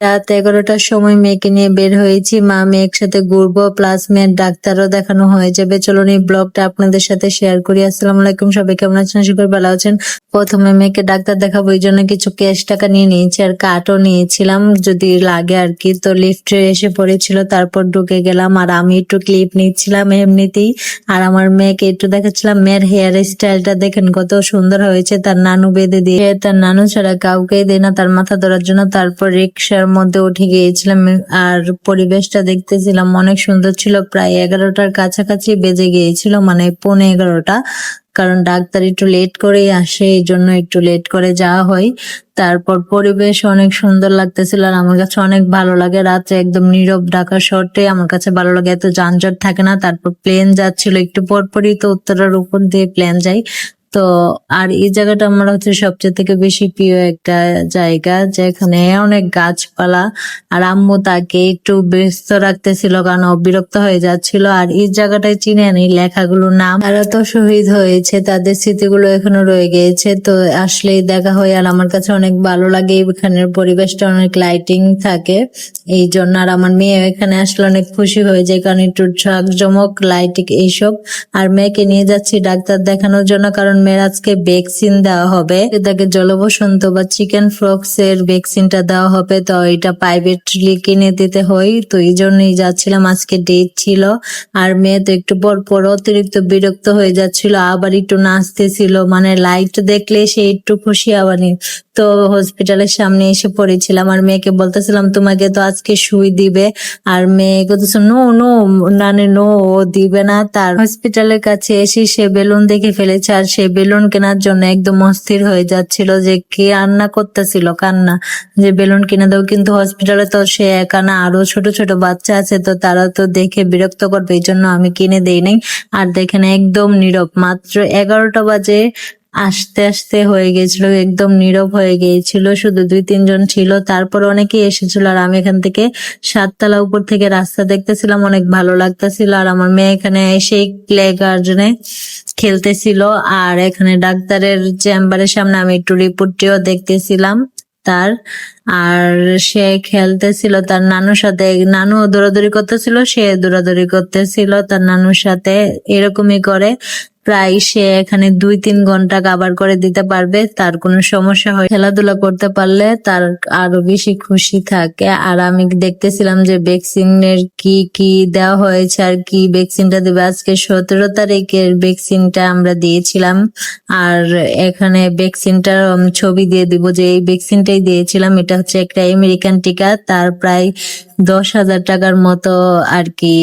রাত এগারোটার সময় মেয়েকে নিয়ে বের হয়েছি। মা মেয়ে একসাথে ঘুরবো প্লাস মেয়ের ডাক্তারও দেখানো হয়ে যাবে। চলুন এই ব্লগটা আপনাদের সাথে শেয়ার করি। আসসালামু আলাইকুম, সবাই কেমন আছেন? করি ভালো আছেন। প্রথমে মেয়েকে ডাক্তার দেখাবো, এই জন্য কিছু ক্যাশ টাকা নিয়ে নিয়েছি আর কার্ডও নিয়েছিলাম। যদি লাগে আর কি, তো লিফটে এসে পড়েছিল, তারপর ঢুকে গেলাম আর আমি একটু ক্লিপ নিচ্ছিলাম এমনিতেই। আর আমার মেয়েকে একটু দেখাচ্ছিলাম, মেয়ের হেয়ার স্টাইলটা দেখেন কত সুন্দর হয়েছে। তার নানু বেঁধে দিয়ে, তার নানু ছাড়া কাউকে দেয় না, তার মাথা ধরার জন্য, তারপর রিক্সার মধ্যে উঠে গিয়েছিলাম আর পরিবেশটা দেখতেছিলাম অনেক সুন্দর ছিল। প্রায় এগারোটার কাছাকাছি বেজে গিয়েছিল মানে পৌনে এগারোটা। কারণ ডাক্তার একটু লেট করেই আসে, এই জন্য একটু লেট করে যাওয়া হয়। তারপর পরিবেশ অনেক সুন্দর লাগতেছিল আর আমার কাছে অনেক ভালো লাগে। রাত্রে একদম নীরব ঢাকা শহরটাই আমার কাছে ভালো লাগে। এত যানজট থাকে না, তারপর প্লেন যাচ্ছিল। একটু পরপরই তো উত্তরের উপর দিয়ে প্লেন যায়। তো আর এই জায়গাটা আমার হচ্ছে সবচেয়ে থেকে বেশি প্রিয় একটা জায়গা, যেখানে অনেক গাছপালা। আর আম্মু তাকে একটু ব্যস্ত রাখতেছিল কারণ বিরক্ত হয়ে যাচ্ছিল। আর এই জায়গাটায় চিনে নেই লেখাগুলোর নাম। তারা তো শহীদ হয়েছে, তাদের স্মৃতিগুলো এখনও রয়ে গিয়েছে। তো আসলেই দেখা হয়, আর আমার কাছে অনেক ভালো লাগে, এখানের পরিবেশটা অনেক লাইটিং থাকে। এই জন্য আর আমার মেয়ে এখানে আসলে অনেক খুশি হয়ে যায়, কারণ একটু জমক লাইটিং এইসব। আর মেয়েকে নিয়ে যাচ্ছি ডাক্তার দেখানোর জন্য, কারণ মেয়ের আজকে ভ্যাকসিন দেওয়া হবে। তাকে জলবসন্ত বা চিকেন ফ্রক্স এর ভ্যাকসিনটা দেওয়া হবে, তো এটা প্রাইভেটলি কিনে দিতে হয়। তো এই জন্যই যাচ্ছিলাম, আজকে ডেট ছিল। আর মেয়ে তো একটু পর পর অতিরিক্ত বিরক্ত হয়ে যাচ্ছিল, আবার একটু নাচতেছিল। মানে লাইট দেখলে সে একটু খুশি আবার তো হসপিটালের সামনে এসে পড়েছিলাম আর মেয়েকে বলতেছিলাম, তোমাকে তো আজকে সুই দিবে। আর মেয়ে বলতেছে, নো নো, নানে, নো, ও দিবে না। তার হসপিটালের কাছে এসে সে বেলুন দেখে ফেলেছে আর সে বেলুন কেনার জন্য একদম অস্থির হয়ে যাচ্ছিল যে কে কান্না করতেছিল, কান্না। যে বেলুন কিনে দাও, কিন্তু হসপিটালে তো সে একা না, আরও ছোট ছোট বাচ্চা আছে, তো তারা তো দেখে বিরক্ত করবে, এই জন্য আমি কিনে দেই নাই। আর দেখেন, একদম নীরব, মাত্র এগারোটা বাজে আস্তে আস্তে হয়ে গেছিল, একদম নীরব হয়ে গিয়েছিল। শুধু দুই, তিনজন ছিল, তারপর অনেকেই এসেছিল আর আমি এখান থেকে সাততলা উপর থেকে রাস্তা দেখতেছিলাম, অনেক ভালো লাগতেছিল। আর আমার মেয়ে এখানে এসে প্লে গার্ডেনে খেলতেছিল আর এখানে ডাক্তারের চেম্বারের সামনে আমি একটু রিপোর্টটিও দেখতেছিলাম তার। আর সে খেলতেছিল, তার নানুর সাথে, নানু দৌড়াদৌড়ি করতেছিল, সে দৌড়াদৌড়ি করতেছিল, তার নানুর সাথে এরকমই করে। প্রায় সে এখানে দুই তিন ঘণ্টা কাবার করে দিতে পারবে, তার কোনো সমস্যা হয়। খেলাধুলা করতে পারলে তার আরও বেশি খুশি থাকে। আর আমি দেখতেছিলাম যে ভ্যাকসিনের কি কি দেওয়া হয়েছে আর কি ভ্যাকসিনটা দেবে। আজকে সতেরো তারিখের ভ্যাকসিনটা আমরা দিয়েছিলাম। আর এখানে ভ্যাকসিনটার ছবি দিয়ে দিব যে এই ভ্যাকসিনটাই দিয়েছিলাম। এটা হচ্ছে একটা আমেরিকান টিকা, তার প্রায় দশ হাজার টাকার মতো আর কি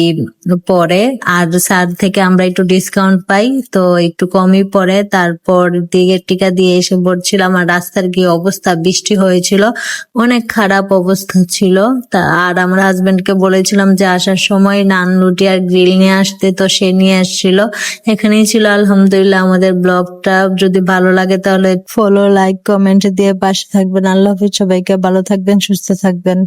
পরে আর স্যার থেকে আমরা একটু ডিসকাউন্ট পাই, তো একটু কমই পরে তারপর দিকের টিকা দিয়ে এসে পড়ছিলাম আর রাস্তার কি অবস্থা, বৃষ্টি হয়েছিল। অনেক খারাপ অবস্থা ছিল। তা আর আমার হাজবেন্ডকে বলেছিলাম যে আসার সময় নান রুটি আর গ্রিল নিয়ে আসতে, তো সে নিয়ে আসছিল। এখানেই ছিল আলহামদুলিল্লাহ আমাদের ব্লগটা। যদি ভালো লাগে তাহলে ফলো লাইক কমেন্ট দিয়ে পাশে থাকবেন। আল্লাহ হাফিজ, সবাইকে ভালো থাকবেন, সুস্থ থাকবেন।